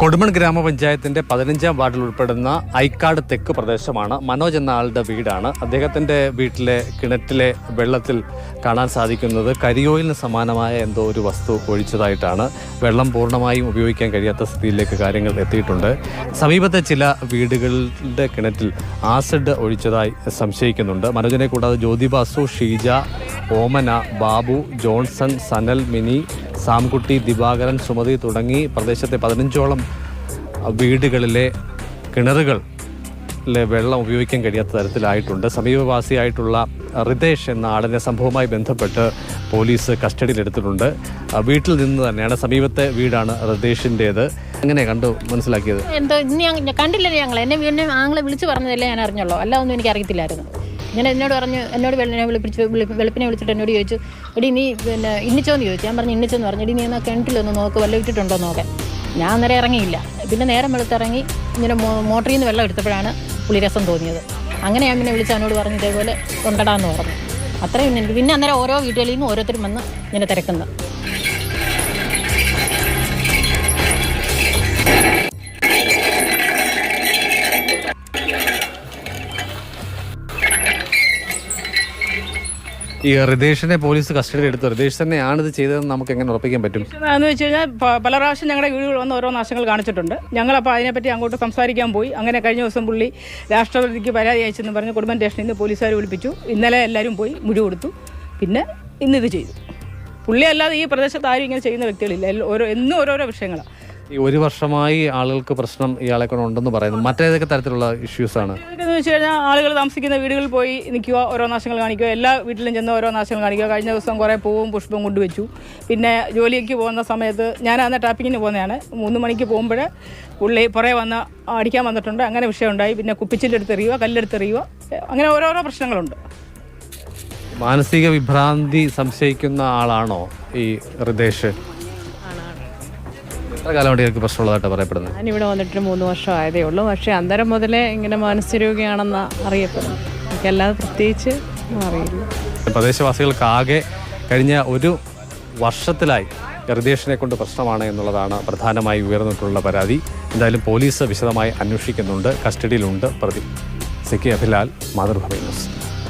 കൊടുമൺ ഗ്രാമപഞ്ചായത്തിന്റെ പതിനഞ്ചാം വാർഡിൽ ഉൾപ്പെടുന്ന ഐക്കാട് തെക്ക് പ്രദേശമാണ് മനോജ് എന്ന ആളുടെ വീടാണ്. അദ്ദേഹത്തിന്റെ വീട്ടിലെ കിണറ്റിലെ വെള്ളത്തിൽ കാണാൻ സാധിക്കുന്നത് കരിയോയിലിന് സമാനമായ എന്തോ ഒരു വസ്തു ഒഴിച്ചതായിട്ടാണ്. വെള്ളം പൂർണമായും ഉപയോഗിക്കാൻ കഴിയാത്ത സ്ഥിതിയിലേക്ക് കാര്യങ്ങൾ എത്തിയിട്ടുണ്ട്. സമീപത്തെ ചില വീടുകളുടെ കിണറ്റിൽ ആസിഡ് ഒഴിച്ചതായി സംശയിക്കുന്നുണ്ട്. മനോജിനെ കൂടാതെ ജ്യോതിബാസു ഷീജ ഓമന ബാബു ജോൺസൺ സനൽ മിനി സാംകുട്ടി ദിവാകരൻ സുമതി തുടങ്ങി പ്രദേശത്തെ പതിനഞ്ചോളം വീടുകളിലെ കിണറുകൾ വെള്ളം ഉപയോഗിക്കാൻ കഴിയാത്ത തരത്തിലായിട്ടുണ്ട്. സമീപവാസിയായിട്ടുള്ള റിതേഷ് എന്ന ആളിനെ സംഭവവുമായി ബന്ധപ്പെട്ട് പോലീസ് കസ്റ്റഡിയിലെടുത്തിട്ടുണ്ട്. വീട്ടിൽ നിന്ന് തന്നെയാണ് സമീപത്തെ വീടാണ് റിതേഷിന്റേത്. എങ്ങനെ കണ്ടു? മനസ്സിലാക്കിയത്? എന്തോ ഇനി കണ്ടില്ല ഞങ്ങൾ എന്നെ എന്നെ ആങ്ങളെ വിളിച്ചു പറഞ്ഞതല്ലേ ഞാൻ അറിഞ്ഞുള്ളൂ. അല്ല ഒന്നും എനിക്ക് അറിയത്തില്ലായിരുന്നു. ഞാൻ എന്നോട് പറഞ്ഞു എന്നോട് വെള്ളിനെ വിളിപ്പിച്ച് വിളി- വെളുപ്പിനെ വിളിച്ചിട്ട് എന്നോട് ചോദിച്ചു എടി നീ പിന്നെ ഇന്നിച്ചോന്ന് ചോദിച്ചു. ഞാൻ പറഞ്ഞു ഇന്നിച്ചെന്ന് പറഞ്ഞു എടി നീ എന്നാൽ കിണറ്റിലൊന്ന് നോക്ക് വല്ല വിട്ടിട്ടുണ്ടോ നോക്കാൻ ഞാൻ അന്നേരം ഇറങ്ങിയില്ല. പിന്നെ നേരം വെളുത്തിറങ്ങി ഇങ്ങനെ മോട്ടറിൽ നിന്ന് വെള്ളം എടുത്തപ്പോഴാണ് പുളിരസം തോന്നിയത്. അങ്ങനെ ഞാൻ പിന്നെ വിളിച്ച് അവനോട് പറഞ്ഞു ഇതേപോലെ കൊണ്ടടാന്ന് പറഞ്ഞു. അത്രയും പിന്നെ അന്നേരം ഓരോ വീടുകളിൽ നിന്നും ഓരോരുത്തരും വന്ന് ഇങ്ങനെ തിരക്കുന്നത് ഈ റിതേഷിനെ പോലീസ് കസ്റ്റഡി എടുത്തു. റിതേഷ് തന്നെയാണ് ഇത് ചെയ്തതെന്ന് നമുക്ക് എങ്ങനെ ഉറപ്പിക്കാൻ പറ്റും? എന്ന് വെച്ച് കഴിഞ്ഞാൽ പല പ്രാവശ്യം ഞങ്ങളുടെ വീടുകൾ വന്ന് ഓരോ നാശങ്ങൾ കാണിച്ചിട്ടുണ്ട്. ഞങ്ങളപ്പോൾ അതിനെപ്പറ്റി അങ്ങോട്ട് സംസാരിക്കാൻ പോയി. അങ്ങനെ കഴിഞ്ഞ ദിവസം പുള്ളി രാഷ്ട്രപതിക്ക് പരാതി അയച്ചെന്ന് പറഞ്ഞ് കുടുംബം സ്റ്റേഷനിൽ നിന്ന് പോലീസുകാർ വിളിപ്പിച്ചു. ഇന്നലെ എല്ലാവരും പോയി മുഴി കൊടുത്തു. പിന്നെ ഇന്നിത് ചെയ്തു. പുള്ളി അല്ലാതെ ഈ പ്രദേശത്ത് ആരും ഇങ്ങനെ ചെയ്യുന്ന വ്യക്തികളില്ല. ഓരോ എന്നും ഓരോരോ വിഷയങ്ങളാണ് ഈ ഒരു വർഷമായി ആളുകൾക്ക് പ്രശ്നം ഇയാളെ കൊണ്ട് ഉണ്ടെന്ന് പറയുന്നു. മറ്റേതൊക്കെ തരത്തിലുള്ള ഇഷ്യൂസ് ആണ്? എന്ന് വെച്ച് കഴിഞ്ഞാൽ ആളുകൾ താമസിക്കുന്ന വീടുകളിൽ പോയി നിൽക്കുക ഓരോ നാശങ്ങൾ കാണിക്കുക എല്ലാ വീട്ടിലും ചെന്ന് ഓരോ നാശങ്ങൾ കാണിക്കുക. കഴിഞ്ഞ ദിവസം കുറേ പൂവും പുഷ്പവും കൊണ്ടുവച്ചു പിന്നെ ജോലിക്ക് പോകുന്ന സമയത്ത് ഞാൻ അന്ന് ടാപ്പിങ്ങിന് പോകുന്നതാണ്. മൂന്ന് മണിക്ക് പോകുമ്പോൾ പുള്ളി പുറകെ വന്ന് അടിക്കാൻ വന്നിട്ടുണ്ട്. അങ്ങനെ വിഷയമുണ്ടായി. പിന്നെ കുപ്പിച്ചിലെടുത്ത് എറിയുക കല്ലെടുത്ത് എറിയുക അങ്ങനെ ഓരോരോ പ്രശ്നങ്ങളുണ്ട്. മാനസിക വിഭ്രാന്തി സംശയിക്കുന്ന ആളാണോ ഈ റിതേഷ്? എത്ര കാലമായിട്ട് പ്രശ്നമുള്ളതായിട്ട് പറയപ്പെടുന്നത്? ഞാനിവിടെ വന്നിട്ട് മൂന്ന് വർഷം ആയതേ ഉള്ളൂ. പക്ഷേ അന്നേരം മുതലേ ഇങ്ങനെ മാനസരോഗിയാണെന്ന് അറിയപ്പെടുന്നു. എനിക്കല്ലാതെ പ്രത്യേകിച്ച് അറിയില്ല. പ്രദേശവാസികൾക്കാകെ കഴിഞ്ഞ ഒരു വർഷത്തിലായി റിതേഷിനെ കൊണ്ട് പ്രശ്നമാണ് എന്നുള്ളതാണ് പ്രധാനമായി ഉയർന്നിട്ടുള്ള പരാതി. എന്തായാലും പോലീസ് വിശദമായി അന്വേഷിക്കുന്നുണ്ട്. കസ്റ്റഡിയിലുണ്ട്. പ്രതി C K Abhilal Mathrubhumi news.